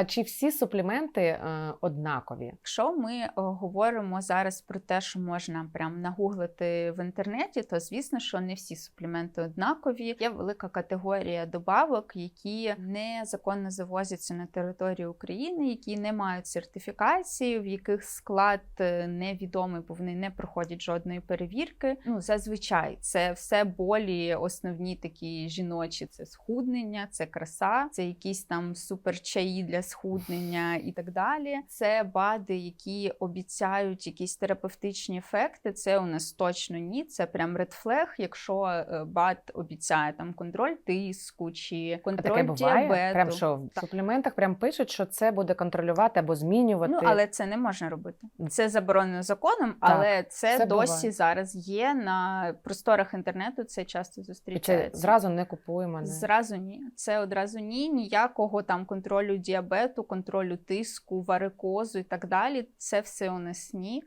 А чи всі суплементи е, однакові? Якщо ми е, говоримо зараз про те, що можна прям нагуглити в інтернеті, то звісно, що не всі суплементи однакові. Є велика категорія добавок, які незаконно завозяться на територію України, які не мають сертифікації, в яких склад е, невідомий, бо вони не проходять жодної перевірки. Ну зазвичай це все болі основні такі жіночі: це схуднення, це краса, це якісь там суперчаї для схуднення і так далі. Це БАДи, які обіцяють якісь терапевтичні ефекти. Це у нас точно ні. Це прям редфлег, якщо е, БАД обіцяє там контроль тиску чи контроль таке буває? діабету. Прям що в Так. суплементах прям пишуть, що це буде контролювати або змінювати. Ну, але це не можна робити. Це заборонено законом, але це це досі буває. зараз є на просторах інтернету. Це часто І це зразу не купуємо. Не. Зразу ні. Це одразу ні. Ніякого там контролю діабету, контролю тиску, варикозу і так далі. Це все у нас ні.